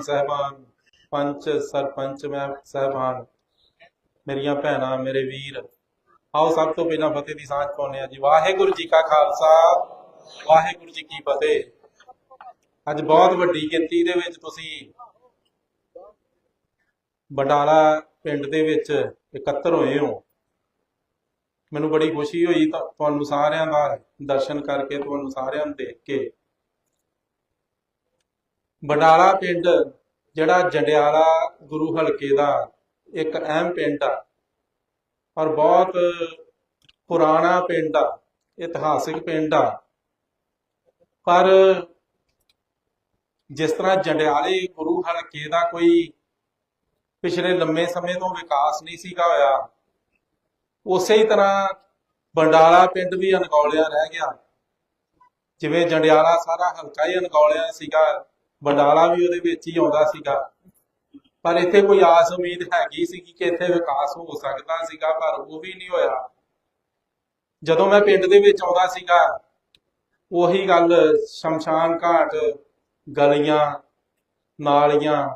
ਪ੍ਰਧਾਨ ਸਹਿਬਾਨ, ਪੰਚ ਸਰਪੰਚ ਮੈਂ ਸਹਿਬਾਨ। ਮੇਰੀਆਂ ਭੈਣਾਂ, ਮੇਰੇ ਵੀਰ। ਆਓ ਸਭ ਤੋਂ ਪਹਿਲਾਂ ਫਤਿਹ ਦੀ ਸਾਂਝ ਪਾਉਂਦੇ ਆ ਜੀ। ਵਾਹਿਗੁਰੂ ਜੀ ਕਾ ਖਾਲਸਾ, ਵਾਹਿਗੁਰੂ ਜੀ ਕੀ ਫਤਿਹ। ਅੱਜ ਬਹੁਤ ਵੱਡੀ ਗਿਣਤੀ ਦੇ ਵਿੱਚ ਤੁਸੀਂ ਬਟਾਲਾ ਪਿੰਡ ਦੇ ਵਿੱਚ ਇਕੱਤਰ ਹੋਏ ਹੋ। ਮੈਨੂੰ ਬੜੀ ਖੁਸ਼ੀ ਹੋਈ ਤੁਹਾਨੂੰ ਸਾਰਿਆਂ ਦਾ ਦਰਸ਼ਨ ਕਰਕੇ, ਤੁਹਾਨੂੰ ਸਾਰਿਆਂ ਨੂੰ ਦੇਖ ਕੇ। ਬਟਾਲਾ ਪਿੰਡ, ਜਿਹੜਾ ਜੰਡਿਆਲਾ ਗੁਰੂ ਹਲਕੇ ਦਾ ਇੱਕ ਅਹਿਮ ਪਿੰਡ ਆ ਔਰ ਬਹੁਤ ਪੁਰਾਣਾ ਪਿੰਡ ਆ, ਇਤਿਹਾਸਿਕ ਪਿੰਡ ਆ। ਪਰ ਜਿਸ ਤਰ੍ਹਾਂ ਜੰਡਿਆਲੇ ਗੁਰੂ ਹਲਕੇ ਦਾ ਕੋਈ ਪਿਛਲੇ ਲੰਮੇ ਸਮੇਂ ਤੋਂ ਵਿਕਾਸ ਨਹੀਂ ਸੀਗਾ ਹੋਇਆ, ਉਸੇ ਹੀ ਤਰ੍ਹਾਂ ਬੰਡਾਲਾ ਪਿੰਡ ਵੀ ਅਨਗੌਲਿਆ ਰਹਿ ਗਿਆ। ਜਿਵੇਂ ਜੰਡਿਆਲਾ ਸਾਰਾ ਹਲਕਾ ਹੀ ਅਨਗੌਲਿਆ ਸੀਗਾ। ਬੰਡਾਲਾ ਵੀ ਉਹਦੇ ਵਿੱਚ ਹੀ ਆਉਂਦਾ ਸੀਗਾ। ਪਰ ਇੱਥੇ ਕੋਈ ਆਸ ਉਮੀਦ ਹੈਗੀ ਸੀ ਕਿ ਇੱਥੇ ਵਿਕਾਸ ਹੋ ਸਕਦਾ ਸੀਗਾ, ਪਰ ਉਹ ਵੀ ਨਹੀਂ ਹੋਇਆ। ਜਦੋਂ ਮੈਂ ਪਿੰਡ ਦੇ ਵਿੱਚ ਆਉਂਦਾ ਸੀਗਾ, ਉਹੀ ਗੱਲ ਸ਼ਮਸ਼ਾਨ ਘਾਟ, ਗਲੀਆਂ, ਨਾਲੀਆਂ,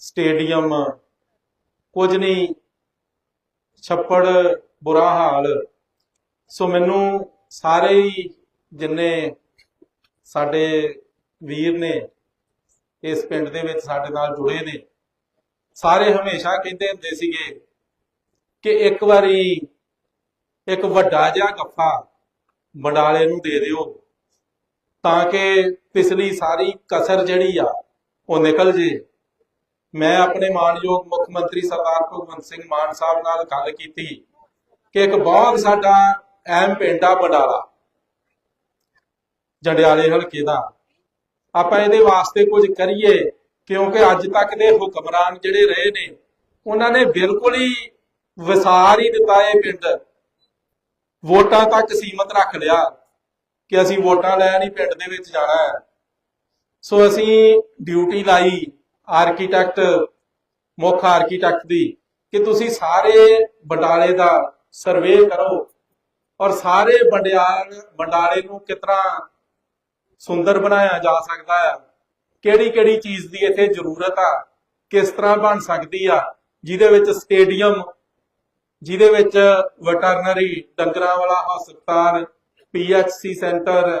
ਸਟੇਡੀਅਮ, ਕੁਝ ਨਹੀਂ, ਛੱਪੜ, ਬੁਰਾ ਹਾਲ। ਸੋ ਮੈਨੂੰ ਸਾਰੇ ਹੀ ਜਿੰਨੇ ਸਾਡੇ ਵੀਰ ਨੇ ਇਸ ਪਿੰਡ ਦੇ ਵਿੱਚ ਸਾਡੇ ਨਾਲ ਜੁੜੇ ਨੇ। ਸਾਰੇ ਹਮੇਸ਼ਾ ਕਹਿੰਦੇ ਹੁੰਦੇ ਸੀਗੇ ਕਿ ਇੱਕ ਵਾਰੀ ਇੱਕ ਵੱਡਾ ਜਿਹਾ ਗੱਫਾ ਬੰਡਾਲੇ ਨੂੰ ਦੇ ਦਿਓ ਤਾਂ ਕਿ ਪਿਛਲੀ ਸਾਰੀ ਕਸਰ ਜਿਹੜੀ ਆ ਉਹ ਨਿਕਲ ਜੇ। ਮੈਂ ਆਪਣੇ ਮਾਨਯੋਗ ਮੁੱਖ ਮੰਤਰੀ ਸਰਦਾਰ ਭਗਵੰਤ ਸਿੰਘ ਮਾਨ ਸਾਹਿਬ ਨਾਲ ਗੱਲ ਕੀਤੀ ਕਿ ਇੱਕ ਬਹੁਤ ਸਾਡਾ ਅਹਿਮ ਪਿੰਡ ਆ ਬੰਡਾਲਾ ਜੰਡਿਆਲੇ ਹਲਕੇ ਦਾ। ਆਪਾਂ ਇਹਦੇ ਵਾਸਤੇ ਕੁਝ ਕਰੀਏ, ਕਿਉਂਕਿ ਅੱਜ ਤੱਕ ਦੇ ਹੁਕਮਰਾਨ ਜਿਹੜੇ ਰਹੇ ਨੇ, ਉਹਨਾਂ ਨੇ ਬਿਲਕੁਲ ਹੀ ਵਿਸਾਰ ਹੀ ਦਿੱਤਾ ਇਹ ਪਿੰਡ। ਵੋਟਾਂ ਤੱਕ ਸੀਮਤ ਰੱਖ ਲਿਆ ਕਿ ਅਸੀਂ ਵੋਟਾਂ ਲੈਣ ਹੀ ਪਿੰਡ ਦੇ ਵਿੱਚ ਜਾਣਾ ਹੈ। ਸੋ ਅਸੀਂ ਡਿਊਟੀ ਲਾਈ ਆਰਕੀਟੈਕਟ, ਮੁੱਖ ਆਰਕੀਟੈਕਟ ਦੀ, ਕਿ ਤੁਸੀਂ ਸਾਰੇ ਬੰਡਾਲੇ ਦਾ ਸਰਵੇ ਕਰੋ ਔਰ ਸਾਰੇ ਬੰਡਿਆਲ, ਬੰਡਾਲੇ ਨੂੰ ਕਿਤਨਾ ਸੁੰਦਰ ਬਣਾਇਆ ਜਾ ਸਕਦਾ ਹੈ। ਕਿਹੜੀ ਕਿਹੜੀ ਚੀਜ਼ ਦੀ ਇੱਥੇ ਜ਼ਰੂਰਤ ਆ? ਕਿਸ ਤਰ੍ਹਾਂ ਬਣ ਸਕਦੀ ਆ? ਜਿਹਦੇ ਵਿੱਚ ਸਟੇਡੀਅਮ, ਜਿਹਦੇ ਵਿੱਚ ਵੈਟਰਨਰੀ ਡੰਗਰਾਂ ਵਾਲਾ ਹਸਪਤਾਲ ਪੀਐਚਸੀ ਸੈਂਟਰ,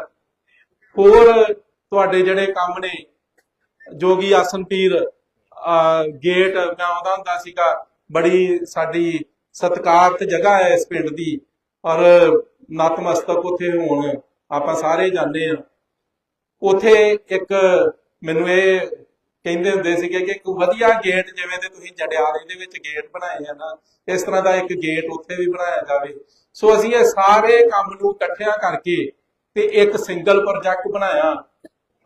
ਹੋਰ ਤੁਹਾਡੇ ਜਿਹੜੇ ਕੰਮ ਨੇ ਜੋਗੀ ਆਸਨ ਪੀਰ ਗੇਟ ਮੈਂ ਆਉਂਦਾ ਹੁੰਦਾ ਸੀਗਾ, ਬੜੀ ਸਾਡੀ ਸਤਿਕਾਰਤ ਜਗ੍ਹਾ ਹੈ ਇਸ ਪਿੰਡ ਦੀ। ਔਰ ਨਤਮਸਤਕ ਉੱਥੇ ਹੋਣ ਆਪਾਂ ਸਾਰੇ ਜਾਂਦੇ ਆ ਉਥੇ ਇੱਕ ਮੈਨੂੰ ਇਹ ਕਹਿੰਦੇ ਹੁੰਦੇ ਸੀਗੇ ਕਿ ਇੱਕ ਵਧੀਆ ਗੇਟ ਜਿਵੇਂ ਦੇ ਤੁਸੀਂ ਜੜਿਆਲੇ ਦੇ ਵਿੱਚ ਗੇਟ ਬਣਾਏ ਆ ਨਾ, ਇਸ ਤਰ੍ਹਾਂ ਦਾ ਇੱਕ ਗੇਟ ਉੱਥੇ ਵੀ ਬਣਾਇਆ ਜਾਵੇ। ਸੋ ਅਸੀਂ ਇਹ ਸਾਰੇ ਕੰਮ ਨੂੰ ਇਕੱਠਿਆਂ ਕਰਕੇ ਤੇ ਇੱਕ ਸਿੰਗਲ ਪ੍ਰੋਜੈਕਟ ਬਣਾਇਆ।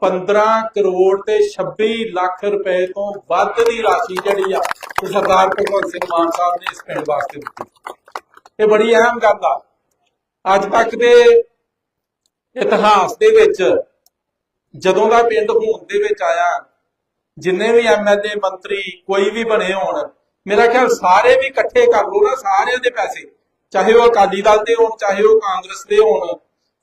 15 ਕਰੋੜ ਤੇ 26 ਲੱਖ ਰੁਪਏ ਤੋਂ ਵੱਧ ਦੀ ਰਾਸ਼ੀ ਜਿਹੜੀ ਆ, ਉਹ ਸਰਦਾਰ ਭਗਵੰਤ ਸਿੰਘ ਮਾਨ ਸਾਹਿਬ ਨੇ ਇਸ ਪਿੰਡ ਵਾਸਤੇ ਦਿੱਤੀ। ਇਹ ਬੜੀ ਅਹਿਮ ਗੱਲ ਆ। ਅੱਜ ਤੱਕ ਦੇ ਇਤਿਹਾਸ ਦੇ ਵਿੱਚ ਜਦੋਂ ਦਾ ਪਿੰਡ ਹੋਂਦ ਦੇ ਵਿੱਚ ਆਇਆ, ਜਿੰਨੇ ਵੀ ਐਮਐਲਏ ਮੰਤਰੀ ਕੋਈ ਵੀ ਬਣੇ ਹੋਣ, ਮੇਰਾ ਖਿਆਲ ਸਾਰੇ ਵੀ ਇਕੱਠੇ ਕਰ ਲਓ ਨਾ ਸਾਰਿਆਂ ਦੇ ਪੈਸੇ, ਚਾਹੇ ਉਹ ਅਕਾਲੀ ਦਲ ਦੇ ਹੋਣ, ਚਾਹੇ ਉਹ ਕਾਂਗਰਸ ਦੇ ਹੋਣ,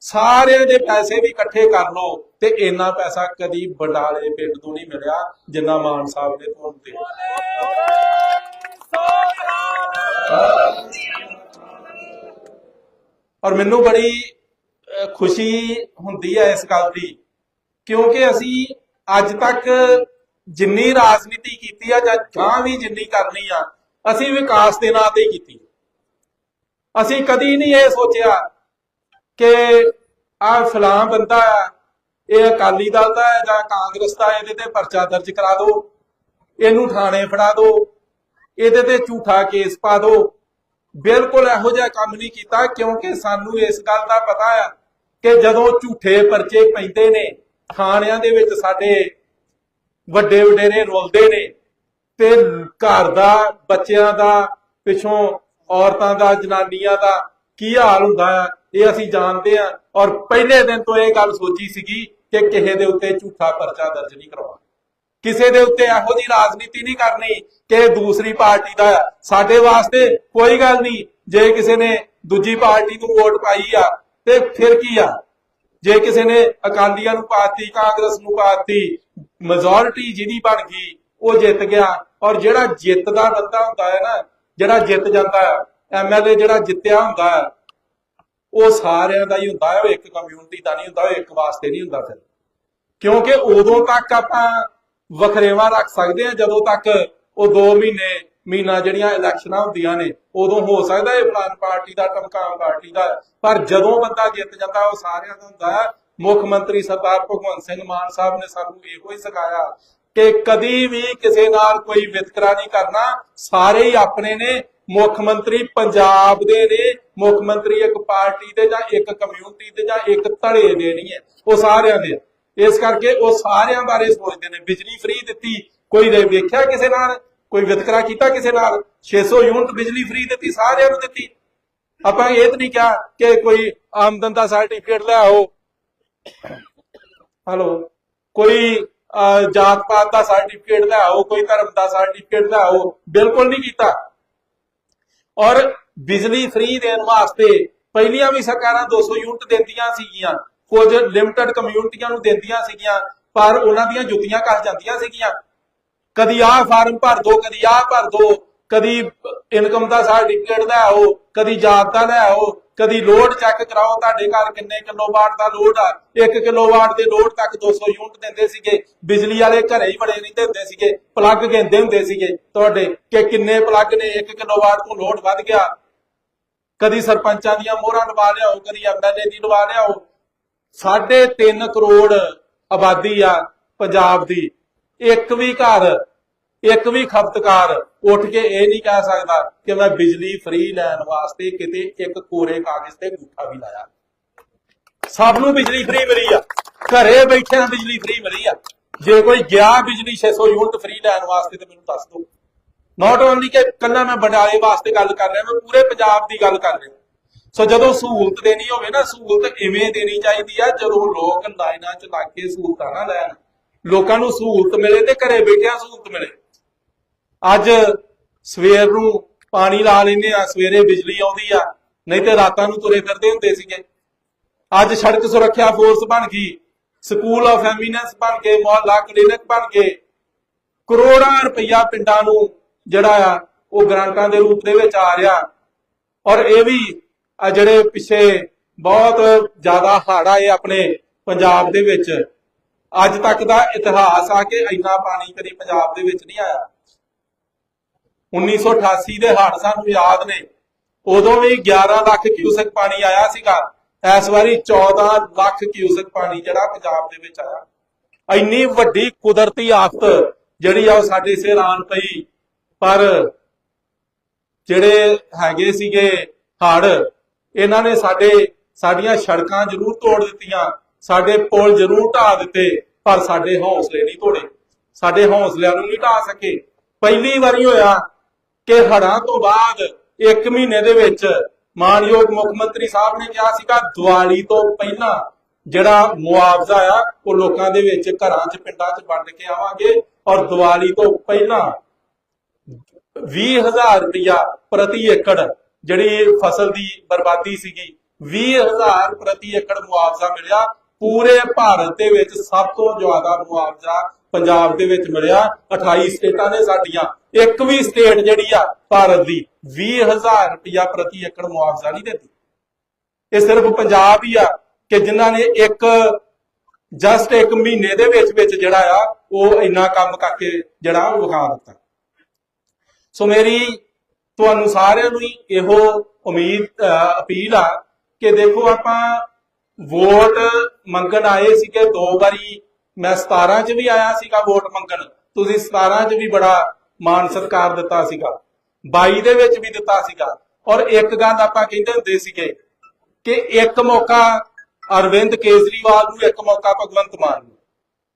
ਸਾਰਿਆਂ ਦੇ ਪੈਸੇ ਵੀ ਇਕੱਠੇ ਕਰ ਲਓ ਤੇ ਇੰਨਾ ਪੈਸਾ ਕਦੀ ਬੰਡਾਲੇ ਪਿੰਡ ਤੋਂ ਨਹੀਂ ਮਿਲਿਆ, ਜਿੰਨਾ ਮਾਨ ਸਾਹਿਬ ਦੇ ਹੋਣ ਤੇ। ਔਰ ਮੈਨੂੰ ਬੜੀ ਖੁਸ਼ੀ ਹੁੰਦੀ ਹੈ ਇਸ ਗੱਲ ਦੀ ਕਿਉਂਕਿ ਅਸੀਂ ਅੱਜ ਤੱਕ ਜਿੰਨੀ ਰਾਜਨੀਤੀ ਕੀਤੀ ਆ ਜਾਂ ਗਾਂ ਵੀ ਜਿੰਨੀ ਕਰਨੀ ਆ ਅਸੀਂ ਵਿਕਾਸ ਦੇ ਨਾਂ ਤੇ ਕੀਤੀ। ਅਸੀਂ ਕਦੀ ਨਹੀਂ ਇਹ ਸੋਚਿਆ ਕਿ ਆ ਫਲਾਂ ਬੰਦਾ ਆ, ਇਹ ਅਕਾਲੀ ਦਲ ਦਾ ਹੈ ਜਾਂ ਕਾਂਗਰਸ ਦਾ ਇਹਦੇ ਤੇ ਪਰਚਾ ਦਰਜ ਕਰਾ ਦਿਓ ਇਹਨੂੰ ਥਾਣੇ ਫੜਾ ਦਿਓ ਇਹਦੇ ਤੇ ਝੂਠਾ ਕੇਸ ਪਾ ਦਿਓ ਬਿਲਕੁਲ ਇਹੋ ਜਿਹਾ ਕੰਮ ਨਹੀਂ ਕੀਤਾ ਕਿਉਂਕਿ ਸਾਨੂੰ ਇਸ ਗੱਲ ਦਾ ਪਤਾ ਆ ਕਿ ਜਦੋਂ ਝੂਠੇ ਪਰਚੇ ਪੈਂਦੇ ਨੇ ਥਾਣਿਆਂ ਦੇ ਵਿੱਚ ਸਾਡੇ ਵੱਡੇ ਵਡੇਰੇ ਰੋਲਦੇ ਨੇ ਤੇ ਘਰ ਦਾ, ਬੱਚਿਆਂ ਦਾ, ਪਿਛੋਂ ਔਰਤਾਂ ਦਾ, ਜਨਾਨੀਆਂ ਦਾ ਕੀ ਹਾਲ ਹੁੰਦਾ ਹੈ, ਇਹ ਅਸੀਂ ਜਾਣਦੇ ਹਾਂ। ਔਰ ਪਹਿਲੇ ਦਿਨ ਤੋਂ ਇਹ ਗੱਲ ਸੋਚੀ ਸੀਗੀ ਕਿ ਕਿਸੇ ਦੇ ਉੱਤੇ ਝੂਠਾ ਪਰਚਾ ਦਰਜ ਨਹੀਂ ਕਰਵਾਉਣਾ ਕਿਸੇ ਦੇ ਉੱਤੇ ਇਹੋ ਜੀ ਰਾਜਨੀਤੀ ਨਹੀਂ ਕਰਨੀ ਕਿ ਦੂਸਰੀ ਪਾਰਟੀ ਦਾ ਸਾਡੇ ਵਾਸਤੇ ਕੋਈ ਗੱਲ ਨਹੀਂ। ਜੇ ਕਿਸੇ ਨੇ ਦੂਜੀ ਪਾਰਟੀ ਨੂੰ ਵੋਟ ਪਾਈ ਆ ਤੇ ਫਿਰ ਕੀ ਆ? ਜੇ ਕਿਸੇ ਨੇ ਅਕਾਲੀਆਂ ਨੂੰ ਪਾਤੀ, ਕਾਂਗਰਸ ਨੂੰ ਪਾਤੀ ਮੈਜੋਰਿਟੀ ਜਿਹਦੀ ਬਣ ਗਈ, ਉਹ ਜਿੱਤ ਗਿਆ। ਔਰ ਜਿਹੜਾ ਜਿੱਤ ਦਾ ਬੰਦਾ ਹੁੰਦਾ ਹੈ ਨਾ, ਜਿਹੜਾ ਜਿੱਤ ਜਾਂਦਾ ਹੈ ਐਮਐਲਏ ਜਿਹੜਾ ਜਿੱਤਿਆ ਹੁੰਦਾ ਹੈ, ਉਹ ਸਾਰਿਆਂ ਦਾ ਹੀ ਹੁੰਦਾ ਹੈ, ਉਹ ਇੱਕ ਕਮਿਊਨਿਟੀ ਦਾ ਨਹੀਂ ਹੁੰਦਾ, ਉਹ ਇੱਕ ਵਾਸਤੇ ਨਹੀਂ ਹੁੰਦਾ ਫਿਰ। ਕਿਉਂਕਿ ਉਦੋਂ ਤੱਕ ਆਪਾਂ ਵਖਰੇਵਾ ਰੱਖ ਸਕਦੇ ਹਾਂ, ਜਦੋਂ ਤੱਕ ਉਹ 2 ਮਹੀਨੇ ਮਹੀਨਾ ਜਿਹੜੀਆਂ ਇਲੈਕਸ਼ਨਾਂ ਹੁੰਦੀਆਂ ਨੇ, ਉਦੋਂ ਹੋ ਸਕਦਾ ਇਹ ਫਲਾਨ ਪਾਰਟੀ ਦਾ ਟਮਕਾਮ ਪਾਰਟੀ ਦਾ। ਪਰ ਜਦੋਂ ਬੰਦਾ ਜਿੱਤ ਜਾਂਦਾ, ਉਹ ਸਾਰਿਆਂ ਦਾ ਹੁੰਦਾ ਮੁੱਖ ਮੰਤਰੀ ਸਰਦਾਰ ਭਗਵੰਤ ਸਿੰਘ ਮਾਨ ਸਾਹਿਬ ਨੇ ਸਾਨੂੰ ਇਹੋ ਹੀ ਸਿਖਾਇਆ ਕਿ ਕਦੀ ਵੀ ਕਿਸੇ ਨਾਲ ਕੋਈ ਵਿਤਕਰਾ ਨਹੀਂ ਕਰਨਾ। ਸਾਰੇ ਹੀ ਆਪਣੇ ਨੇ। ਮੁੱਖ ਮੰਤਰੀ ਪੰਜਾਬ ਦੇ ਨੇ। ਮੁੱਖ ਮੰਤਰੀ ਇੱਕ ਪਾਰਟੀ ਦੇ ਜਾਂ ਇੱਕ ਕਮਿਊਨਿਟੀ ਦੇ ਜਾਂ ਇੱਕ ਧੜੇ ਦੇ ਨਹੀਂ ਹੈ। ਉਹ ਸਾਰਿਆਂ ਦੇ। ਇਸ ਕਰਕੇ ਉਹ ਸਾਰਿਆਂ ਬਾਰੇ ਸੋਚਦੇ ਨੇ। ਬਿਜਲੀ ਫ੍ਰੀ ਦਿੱਤੀ। ਕੋਈ ਨੇ ਵੇਖਿਆ ਕਿਸੇ ਨਾਲ? ਕੋਈ ਵਿਤਕਰਾ ਕੀਤਾ ਕਿਸੇ ਨਾਲ? 600 ਯੂਨਿਟ ਬਿਜਲੀ ਫ੍ਰੀ ਦਿੱਤੀ, ਸਾਰਿਆਂ ਨੂੰ ਦਿੱਤੀ। ਆਪਾਂ ਇਹ ਤਾਂ ਨਹੀਂ ਕਿਹਾ ਕਿ ਕੋਈ ਆਮਦਨ ਦਾ ਸਰਟੀਫਿਕੇਟ ਲੈ ਆਓ ਹਲੋ ਕੋਈ ਜਾਤ ਪਾਤ ਦਾ ਸਰਟੀਫਿਕੇਟ ਲੈ ਆਓ ਕੋਈ ਧਰਮ ਦਾ ਸਰਟੀਫਿਕੇਟ ਲੈ ਆਓ ਬਿਲਕੁਲ ਨਹੀਂ ਕੀਤਾ। ਔਰ ਬਿਜਲੀ ਫ੍ਰੀ ਦੇਣ ਵਾਸਤੇ ਪਹਿਲੀਆਂ ਵੀ ਸਰਕਾਰਾਂ 200 ਯੂਨਿਟ ਦਿੰਦੀਆਂ ਸੀਗੀਆਂ, ਕੁਝ ਲਿਮਟਿਡ ਕਮਿਊਨਿਟੀਆਂ ਨੂੰ ਦਿੰਦੀਆਂ ਸੀਗੀਆਂ, ਪਰ ਉਹਨਾਂ ਦੀਆਂ ਜੁੱਤੀਆਂ ਕੱਸ ਜਾਂਦੀਆਂ ਸੀਗੀਆਂ। ਕਦੀ ਆਹ ਫਾਰਮ ਭਰ ਦੋ, ਕਦੀ ਆਹ ਭਰ ਦੋ, ਕਦੀ ਇਨਕਮ ਦਾ ਸਰਟੀਫਿਕੇਟ ਲੈ ਆਓ, ਕਦੀ ਜਾਤ ਦਾ ਲੈ ਆਓ, ਕਦੀ ਲੋਡ ਚੈੱਕ ਕਰਾਓ, ਤੁਹਾਡੇ ਘਰ ਕਿੰਨੇ ਕਿਲੋਵਾਟ ਦਾ ਲੋਡ ਆ? 1 ਕਿਲੋਵਾਟ ਦੇ ਲੋਡ ਤੱਕ 200 ਯੂਨਿਟ ਦਿੰਦੇ ਸੀਗੇ, ਬਿਜਲੀ ਵਾਲੇ ਘਰੇ ਹੀ ਬੜੇ ਨਹੀਂ ਦਿੰਦੇ ਸੀਗੇ ਪਲੱਗ ਕਹਿੰਦੇ ਹੁੰਦੇ ਸੀਗੇ ਤੁਹਾਡੇ ਕਿ ਕਿੰਨੇ ਪਲੱਗ ਨੇ 1 ਕਿਲੋਵਾਟ ਤੋਂ ਲੋਡ ਵੱਧ ਗਿਆ। ਕਦੀ ਸਰਪੰਚਾਂ ਦੀਆਂ ਮੋਹਰਾਂ ਲਵਾ ਲਿਆਓ, ਕਦੀ ਐਮਐਲਏ ਦੀ ਲਵਾ ਲਿਆਓ। ਸਾਢੇ 3 ਕਰੋੜ ਆਬਾਦੀ ਆ ਪੰਜਾਬ ਦੀ। ਇੱਕ ਵੀ ਘਰ, ਇੱਕ ਵੀ ਖਪਤਕਾਰ ਉੱਠ ਕੇ ਇਹ ਨਹੀਂ ਕਹਿ ਸਕਦਾ ਕਿ ਮੈਂ ਬਿਜਲੀ ਫ੍ਰੀ ਲੈਣ ਵਾਸਤੇ ਕਿਤੇ ਇੱਕ ਕੋਰੇ ਕਾਗਜ਼ ਤੇ ਅੰਗੂਠਾ ਵੀ ਲਾਇਆ। ਸਭ ਨੂੰ ਬਿਜਲੀ ਫ੍ਰੀ ਮਿਲੀ ਆ। ਘਰੇ ਬੈਠਿਆਂ ਬਿਜਲੀ ਫ੍ਰੀ ਮਿਲੀ ਆ। ਜੇ ਕੋਈ ਗਿਆ ਬਿਜਲੀ 600 ਯੂਨਿਟ ਫ੍ਰੀ ਲੈਣ ਵਾਸਤੇ ਤੇ ਮੈਨੂੰ ਦੱਸ ਦਿਓ ਨਾਟ ਓਨਲੀ ਕਿ ਕੱਲਾ ਮੈਂ ਬਡਾਲੇ ਵਾਸਤੇ ਗੱਲ ਕਰ ਰਿਹਾ, ਮੈਂ ਪੂਰੇ ਪੰਜਾਬ ਦੀ ਗੱਲ ਕਰ ਰਿਹਾ। ਸੋ ਜਦੋਂ ਸਹੂਲਤ ਦੇਣੀ ਹੋਵੇ ਨਾ, ਸਹੂਲਤ ਇਵੇਂ ਦੇਣੀ ਚਾਹੀਦੀ ਆ, ਜਦੋਂ ਲੋਕ ਲਾਈਨਾਂ 'ਚ ਲੱਗ ਕੇ ਸਹੂਲਤਾਂ ਨਾ ਲੈਣ। ਲੋਕਾਂ ਨੂੰ ਸਹੂਲਤ ਮਿਲੇ ਤੇ ਘਰੇ ਬੈਠਿਆਂ ਸਹੂਲਤ ਮਿਲੇ। ਅੱਜ ਸਵੇਰ ਨੂੰ ਪਾਣੀ ਲਾ ਲੈਂਦੇ ਆ, ਸਵੇਰੇ ਬਿਜਲੀ ਆਉਂਦੀ ਆ, ਨਹੀਂ ਤੇ ਰਾਤਾਂ ਨੂੰ ਤੁਰੇ ਫਿਰਦੇ ਹੁੰਦੇ ਸੀਗੇ। ਅੱਜ ਸੜਕ ਸੁਰੱਖਿਆ ਫੋਰਸ ਬਣ ਗਈ ਸਕੂਲ ਆਫ ਐਮੀਨੈਂਸ ਬਣ ਕੇ ਮੁਹੱਲਾ ਕਲੀਨਿਕ ਬਣ ਕੇ ਕਰੋੜਾਂ ਰੁਪਈਆ ਪਿੰਡਾਂ ਨੂੰ ਜਿਹੜਾ ਆ, ਉਹ ਗ੍ਰਾਂਟਾਂ ਦੇ ਰੂਪ ਦੇ ਵਿੱਚ ਆ ਰਿਹਾ। ਔਰ ਇਹ ਵੀ ਆ ਜਿਹੜੇ ਪਿੱਛੇ ਬਹੁਤ ਜ਼ਿਆਦਾ ਹਾੜਾ ਆਏ ਆਪਣੇ ਪੰਜਾਬ ਦੇ ਵਿੱਚ। ਅੱਜ ਤੱਕ ਦਾ ਇਤਿਹਾਸ ਆ ਕਿ ਇੰਨਾ ਪਾਣੀ ਕਦੀ ਪੰਜਾਬ ਦੇ ਵਿੱਚ ਨਹੀਂ ਆਇਆ। 1988 ਦੇ ਹੜ੍ਹ ਸਾਨੂੰ ਯਾਦ ਨੇ। ਉਦੋਂ ਵੀ 11 ਲੱਖ ਕਿਊਸਕ ਪਾਣੀ ਆਇਆ ਸੀਗਾ। ਇਸ ਵਾਰੀ 14 ਲੱਖ ਕਿਊਸਕ ਪਾਣੀ ਜਿਹੜਾ ਪੰਜਾਬ ਦੇ ਵਿੱਚ ਆਇਆ। ਇੰਨੀ ਵੱਡੀ ਕੁਦਰਤੀ ਆਫਤ ਜਿਹੜੀ ਆ ਉਹ ਸਾਡੇ ਸਿਰ ਆਣ ਪਈ। ਪਰ ਜਿਹੜੇ ਹੈਗੇ ਸੀਗੇ ਹੜ ਇਹਨਾਂ ਨੇ ਸਾਡੇ, ਸਾਡੀਆਂ ਸੜਕਾਂ ਜ਼ਰੂਰ ਤੋੜ ਦਿੱਤੀਆਂ। ਸਾਡੇ ਪੁਲ ਜ਼ਰੂਰ ਢਾ ਦਿੱਤੇ, ਪਰ ਸਾਡੇ ਹੌਸਲੇ ਨਹੀਂ ਤੋੜੇ ਸਾਡੇ ਹੌਸਲਿਆਂ ਨੂੰ ਨਹੀਂ ਢਾ ਸਕੇ। ਪਹਿਲੀ ਵਾਰੀ ਹੋਇਆ ਕਿ ਹੜਾਂ ਤੋਂ ਬਾਅਦ 1 ਮਹੀਨੇ ਦੇ ਵਿੱਚ ਮਾਨਯੋਗ ਮੁੱਖ ਮੰਤਰੀ ਸਾਹਿਬ ਨੇ ਕਿਹਾ ਸੀਗਾ, ਦੀਵਾਲੀ ਤੋਂ ਪਹਿਲਾਂ ਜਿਹੜਾ ਮੁਆਵਜ਼ਾ ਆ, ਉਹ ਲੋਕਾਂ ਦੇ ਵਿੱਚ ਘਰਾਂ 'ਚ, ਪਿੰਡਾਂ 'ਚ ਵੰਡ ਕੇ ਆਵਾਂਗੇ ਔਰ ਦੀਵਾਲੀ ਤੋਂ ਪਹਿਲਾਂ 20000 ਰੁਪਇਆ ਪ੍ਰਤੀ ਏਕੜ ਜਿਹੜੀ ਫਸਲ ਦੀ ਬਰਬਾਦੀ ਸੀਗੀ 20000 ਪ੍ਰਤੀ ਏਕੜ ਮੁਆਵਜ਼ਾ ਮਿਲਿਆ। ਪੂਰੇ ਭਾਰਤ ਦੇ ਵਿੱਚ ਸਭ ਤੋਂ ਜ਼ਿਆਦਾ ਮੁਆਵਜ਼ਾ ਪੰਜਾਬ ਦੇ ਵਿੱਚ ਮਿਲਿਆ। 28 ਸਟੇਟਾਂ ਨੇ ਸਾਡੀਆਂ। ਇੱਕ ਵੀ ਸਟੇਟ ਜਿਹੜੀ ਆ ਭਾਰਤ ਦੀ 20000 ਰੁਪਇਆ ਪ੍ਰਤੀ ਏਕੜ ਮੁਆਵਜ਼ਾ ਨਹੀਂ ਦਿੰਦੀ। ਇਹ ਸਿਰਫ ਪੰਜਾਬ ਹੀ ਆ ਕਿ ਜਿਨ੍ਹਾਂ ਨੇ ਇੱਕ ਜਸਟ ਇੱਕ ਮਹੀਨੇ ਦੇ ਵਿੱਚ ਵਿੱਚ ਜਿਹੜਾ ਆ, ਉਹ ਇੰਨਾ ਕੰਮ ਕਰਕੇ ਜਿਹੜਾ ਵਿਖਾ ਦਿੱਤਾ। ਸੋ ਮੇਰੀ ਤੁਹਾਨੂੰ ਸਾਰਿਆਂ ਨੂੰ ਹੀ ਇਹੋ ਉਮੀਦ, ਅਹ ਅਪੀਲ ਆ ਕਿ ਦੇਖੋ ਆਪਾਂ ਵੋਟ ਮੰਗਣ ਆਏ ਸੀਗੇ, ਦੋ ਵਾਰੀ ਮੈਂ 17 ਚ ਵੀ ਆਇਆ ਸੀਗਾ ਵੋਟ ਮੰਗਣ। ਤੁਸੀਂ 17 ਚ ਵੀ ਬੜਾ ਮਾਨ ਸਤਿਕਾਰ ਦਿੱਤਾ ਸੀਗਾ। 22 ਦੇ ਵਿੱਚ ਵੀ ਦਿੱਤਾ ਸੀਗਾ। ਔਰ ਇੱਕ ਗੱਲ ਆਪਾਂ ਕਹਿੰਦੇ ਹੁੰਦੇ ਸੀਗੇ ਕਿ ਇੱਕ ਮੌਕਾ ਅਰਵਿੰਦ ਕੇਜਰੀਵਾਲ ਨੂੰ, ਇੱਕ ਮੌਕਾ ਭਗਵੰਤ ਮਾਨ ਨੂੰ।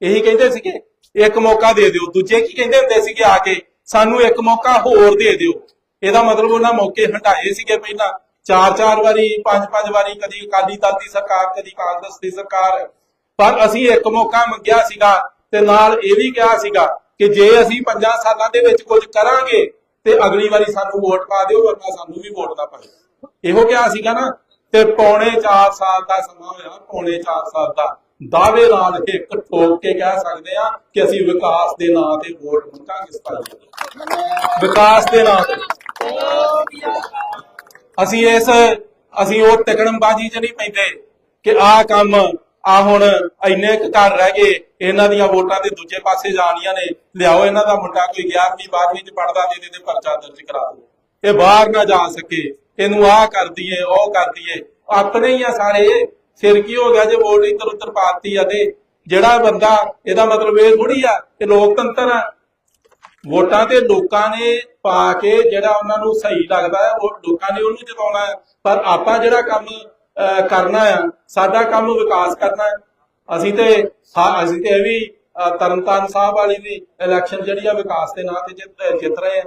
ਇਹੀ ਕਹਿੰਦੇ ਸੀਗੇ, ਇੱਕ ਮੌਕਾ ਦੇ ਦਿਓ। ਦੂਜੇ ਕੀ ਕਹਿੰਦੇ ਹੁੰਦੇ ਸੀਗੇ ਆ ਕੇ, ਸਾਨੂੰ ਇੱਕ ਮੌਕਾ ਹੋਰ ਦੇ ਦਿਓ। ਇਹਦਾ ਮਤਲਬ ਉਹਨਾਂ ਮੌਕੇ ਹਟਾਏ ਸੀਗੇ ਪਹਿਲਾਂ। ਚਾਰ ਚਾਰ ਵਾਰੀ, ਪੰਜ ਪੰਜ ਵਾਰੀ ਕਦੀ ਅਕਾਲੀ ਦਲ ਦੀ ਸਰਕਾਰ, ਕਦੀ ਕਾਂਗਰਸ ਦੀ ਸਰਕਾਰ। ਪਰ ਅਸੀਂ ਇੱਕ ਮੌਕਾ ਮੰਗਿਆ ਸੀਗਾ ਤੇ ਨਾਲ ਇਹ ਵੀ ਕਿਹਾ ਸੀਗਾ ਕਿ ਜੇ ਅਸੀਂ ਪੰਜਾਂ ਸਾਲਾਂ ਦੇ ਵਿੱਚ ਕੁਝ ਕਰਾਂਗੇ ਤੇ ਅਗਲੀ ਵਾਰੀ ਸਾਨੂੰ ਵੋਟ ਪਾ ਦਿਓ, ਵਰਨਾ ਸਾਨੂੰ ਵੀ ਵੋਟ ਨਾ ਪਾਇਓ। ਇਹੋ ਕਿਹਾ ਸੀਗਾ ਨਾ, ਤੇ ਪੌਣੇ 4 ਸਾਲ ਦਾ ਸਮਾਂ ਹੋਇਆ, ਪੌਣੇ 4 ਸਾਲ ਦਾ। ਦਾਅਵੇ ਨਾਲ ਇੱਕ ਠੋਕ ਕੇ ਕਹਿ ਸਕਦੇ ਆ ਕਿ ਅਸੀਂ ਵਿਕਾਸ ਦੇ ਨਾਂ ਤੇ ਵੋਟ ਮੰਗਾਂਗੇ ਸਤਾਈ ਵਿਕਾਸ ਦੇ ਨਾਂ ਤੇ। ਅਸੀਂ ਇਸ, ਅਸੀਂ ਉਹ ਟਿਕਣਬਾਜੀ 'ਚ ਨਹੀਂ ਪੈਂਦੇ ਕਿ ਆਹ ਕੰਮ ਆ ਹੁਣ ਇੰਨੇ ਕੁ ਘਰ ਰਹਿ ਗਏ, ਇਹਨਾਂ ਦੀਆਂ ਵੋਟਾਂ ਤੇ ਦੂਜੇ ਪਾਸੇ ਜਾਣੀਆਂ ਨੇ, ਲਿਆਓ ਇਹਨਾਂ ਦਾ ਮੁੰਡਾ ਕੋਈ 11ਵੀਂ 12ਵੀਂ 'ਚ ਪੜਦਾ ਜਿਹਦੇ ਤੇ ਪਰਚਾ ਦਰਜ ਕਰਾ ਦਿਓ। ਇਹ ਬਾਹਰ ਨਾ ਜਾ ਸਕੇ, ਇਹਨੂੰ ਆਹ ਕਰ ਦਈਏ, ਉਹ ਕਰ ਦਈਏ। ਆਪਣੇ ਹੀ ਆ ਸਾਰੇ ਸਿਰ ਕੀ ਹੋ ਗਿਆ ਜੇ ਵੋਟ ਇੱਧਰ ਉੱਧਰ ਪਾਤੀ ਆ ਤੇ ਜਿਹੜਾ ਬੰਦਾ, ਇਹਦਾ ਮਤਲਬ ਇਹ ਥੋੜੀ ਆ ਕਿ ਲੋਕਤੰਤਰ ਆ ਵੋਟਾਂ ਤੇ ਲੋਕਾਂ ਨੇ ਪਾ ਕੇ ਜਿਹੜਾ ਉਹਨਾਂ ਨੂੰ ਸਹੀ ਲੱਗਦਾ ਹੈ ਉਹ ਲੋਕਾਂ ਨੇ ਉਹਨੂੰ ਜਿਤਾਉਣਾ ਹੈ। ਪਰ ਆਪਾਂ ਜਿਹੜਾ ਕੰਮ ਅਹ, ਕਰਨਾ ਆ ਸਾਡਾ ਕੰਮ ਵਿਕਾਸ ਕਰਨਾ ਹੈ। ਅਸੀਂ ਤੇ ਸਾ- ਅਸੀਂ ਤੇ ਇਹ ਵੀ ਅਹ, ਤਰਨਤਾਰਨ ਸਾਹਿਬ ਵਾਲੀ ਵੀ ਇਲੈਕਸ਼ਨ ਜਿਹੜੀ ਆ ਵਿਕਾਸ ਦੇ ਨਾਂ ਤੇ ਜਿੱਤ ਜਿੱਤ ਰਹੇ ਆ